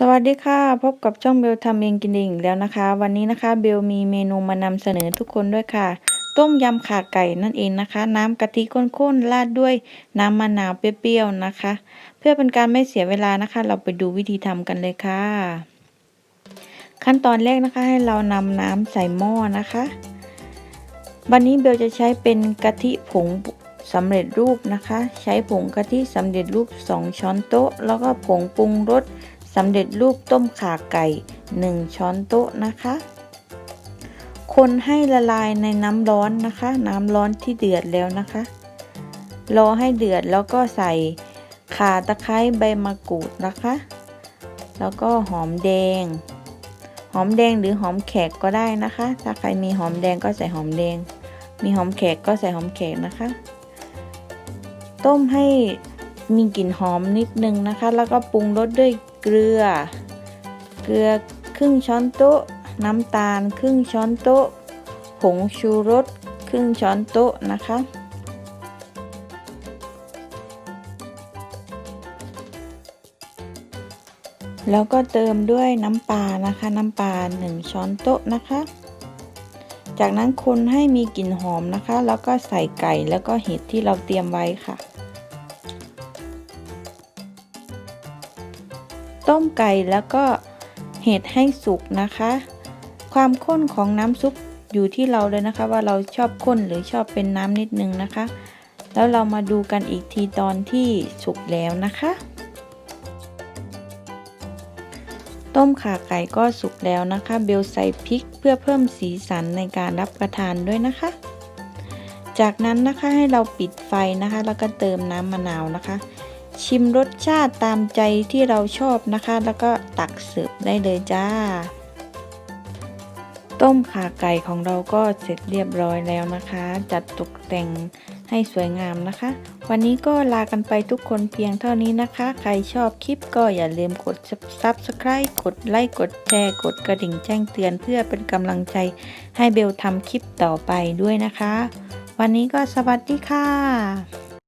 สวัสดีค่ะ พบกับช่องเบลทำเองกินเองแล้วนะคะ วันนี้นะคะเบลมีเมนูมานำเสนอทุกคนด้วยค่ะ ต้มยำขาไก่นั่นเองนะคะ น้ำกะทิข้นๆราดด้วยน้ำมะนาวเปรี้ยวๆนะคะ เพื่อเป็นการไม่เสียเวลานะคะ เราไปดูวิธีทำกันเลยค่ะ ขั้นตอนแรกนะคะให้เรานำน้ำใส่หม้อนะคะ วันนี้เบลจะใช้เป็นกะทิผงสำเร็จรูปนะคะ ใช้ผงกะทิสำเร็จรูป 2 ช้อนโต๊ะ แล้วก็ผงปรุงรส สำเร็จรูปต้มขาไก่ 1 ช้อนโต๊ะนะคะ คนให้ละลายในน้ำร้อนนะคะ น้ำร้อนที่เดือดแล้วนะคะ รอให้เดือดแล้วก็ใส่ข่าตะไคร้ใบมะกรูดนะคะ แล้วก็หอมแดง หอมแดงหรือหอมแขกก็ได้นะคะ ถ้าใครมีหอมแดงก็ใส่หอมแดง มีหอมแขกก็ใส่หอมแขกนะคะ ต้มให้ มีกลิ่นหอมนิดนึงนะคะ แล้วก็ปรุงรสด้วยเกลือ เกลือครึ่งช้อนโต๊ะ น้ำตาลครึ่งช้อนโต๊ะ ผงชูรสครึ่งช้อนโต๊ะนะคะ แล้วก็เติมด้วยน้ำปลานะคะ น้ำปลา1ช้อนโต๊ะนะคะ จากนั้นคนให้มีกลิ่นหอมนะคะ แล้วก็ใส่ไก่แล้วก็เห็ดที่เราเตรียมไว้ค่ะ ต้มไก่แล้วก็เห็ดให้สุกนะคะ ความข้นของน้ำซุปอยู่ที่เราเลยนะคะ ว่าเราชอบข้นหรือชอบเป็นน้ำนิดนึงนะคะ แล้วเรามาดูกันอีกทีตอนที่สุกแล้วนะคะ ต้มข่าไก่ก็สุกแล้วนะคะ เบลใส่พริกเพื่อเพิ่มสีสันในการรับประทานด้วยนะคะ จากนั้นนะคะให้เราปิดไฟนะคะ แล้วก็เติมน้ำมะนาวนะคะ ชิมรสชาติตามใจที่เราชอบนะคะ แล้วก็ตักเสิร์ฟได้เลยจ้า ต้มขาไก่ของเราก็เสร็จเรียบร้อยแล้วนะคะ จัดตกแต่งให้สวยงามนะคะ วันนี้ก็ลากันไปทุกคนเพียงเท่านี้นะคะ ใครชอบคลิปก็อย่าลืมกด subscribe กดไลค์กดแชร์ กดกระดิ่งแจ้งเตือนเพื่อเป็นกำลังใจให้เบลทำคลิปต่อไปด้วยนะคะ วันนี้ก็สวัสดีค่ะ